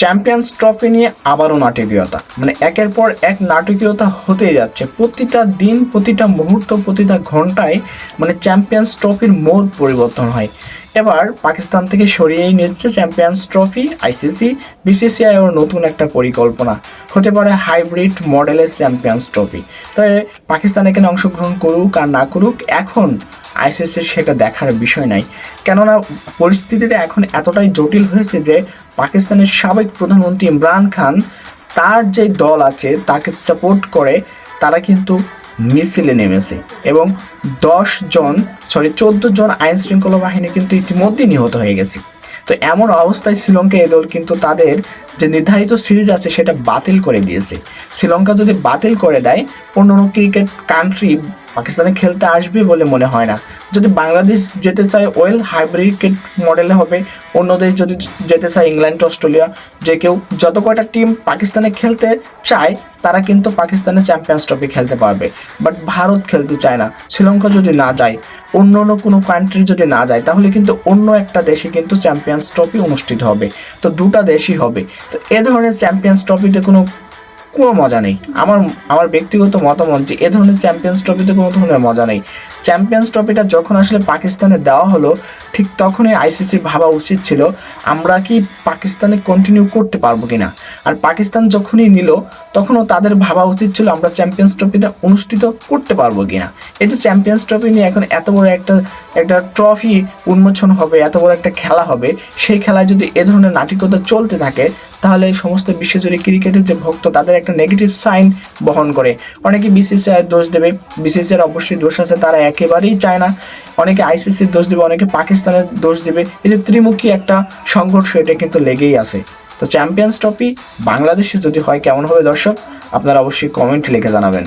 Champions trophy নিয়ে আবারও নাটকীয়তা। মানে একের পর এক নাটকীয়তা হতেই যাচ্ছে। প্রতিটা দিন, প্রতিটা মুহূর্ত, প্রতিটা ঘন্টায় মানে চ্যাম্পিয়ন্স ট্রফির মোড় পরিবর্তন হয়। এবার পাকিস্তান থেকে সরিয়েই নিচ্ছে চ্যাম্পিয়ন্স ট্রফি আইসিসি বিসিসিআই ওর নতুন একটা পরিকল্পনা। হতে পারে হাইব্রিড মডেলের চ্যাম্পিয়ন্স ট্রফি তবে পাকিস্তান এখানে অংশগ্রহণ করুক আর না করুক, এখন আইসিসির সেটা দেখার বিষয় নাই। কেননা পরিস্থিতিটা এখন এতটাই জটিল হয়েছে যে পাকিস্তানের সাবেক প্রধানমন্ত্রী ইমরান খান তার যে দল আছে, তাকে সাপোর্ট করে তারা কিন্তু মিছিলে নেমেছে এবং দশ জন সরি চোদ্দ জন আইন শৃঙ্খলা বাহিনী কিন্তু ইতিমধ্যে নিহত হয়ে গেছে। তো এমন অবস্থায় শ্রীলঙ্কা এই দল কিন্তু তাদের যে নির্ধারিত সিরিজ আছে সেটা বাতিল করে দিয়েছে। শ্রীলঙ্কা যদি বাতিল করে দেয় অন্য ক্রিকেট কান্ট্রি পাকিস্তানে খেলতে আসবে বলে মনে হয় না। যদি বাংলাদেশ যেতে চায় ওয়েল হাইব্রিড ক্রিকেট মডেলে হবে। অন্য দেশ যদি যেতে চায়, ইংল্যান্ড, অস্ট্রেলিয়া, যে কেউ যত কয়টা টিম পাকিস্তানে খেলতে চায়, তারা কিন্তু পাকিস্তানে চ্যাম্পিয়ন্স ট্রফি খেলতে পারবে। বাট ভারত খেলতে চায় না। শ্রীলঙ্কা যদি না যায় অন্য অন্য কোনো কান্ট্রি যদি না যায়, তাহলে কিন্তু অন্য একটা দেশে কিন্তু চ্যাম্পিয়ন্স ট্রফি অনুষ্ঠিত হবে। তো দুটা দেশই হবে। তো এ ধরনের চ্যাম্পিয়ন্স ট্রফিতে কোনো কোনো মজা নেই। আমার আমার ব্যক্তিগত মতামত যে এ ধরনের চ্যাম্পিয়ন্স ট্রফিতে কোনো ধরনের মজা নেই। চ্যাম্পিয়ন্স ট্রফিটা যখন আসলে পাকিস্তানে দেওয়া হলো, ঠিক তখনই আইসিসির ভাবা উচিত ছিল, আমরা কি পাকিস্তানে কন্টিনিউ করতে পারব কিনা? আর পাকিস্তান যখনই নিল, তখনও তাদের ভাবা উচিত ছিল আমরা চ্যাম্পিয়ন্স ট্রফিটা অনুষ্ঠিত করতে পারব কিনা। এই যে চ্যাম্পিয়ন্স ট্রফি নিয়ে এখন এত বড় একটা একটা ট্রফি উন্মোচন হবে, এত বড় একটা খেলা হবে, সেই খেলায় যদি এ ধরনের নাটিকতা চলতে থাকে, তাহলে সমস্ত বিশ্বজুড়ে ক্রিকেটের যে ভক্ত, তাদের একটা নেগেটিভ সাইন বহন করে। অনেকে বিসিসিআই দোষ দেবে বিসিসিআর অবশ্যই দোষ আছে, তারা একেবারেই চায় না। অনেকে আইসিসির দোষ দেবে, অনেকে পাকিস্তানের দোষ দেবে। এই যে ত্রিমুখী একটা সংঘর্ষ, এটা কিন্তু লেগেই আছে। তো চ্যাম্পিয়ন্স ট্রফি বাংলাদেশে যদি হয় কেমন হবে দর্শক, আপনারা অবশ্যই কমেন্ট লিখে জানাবেন।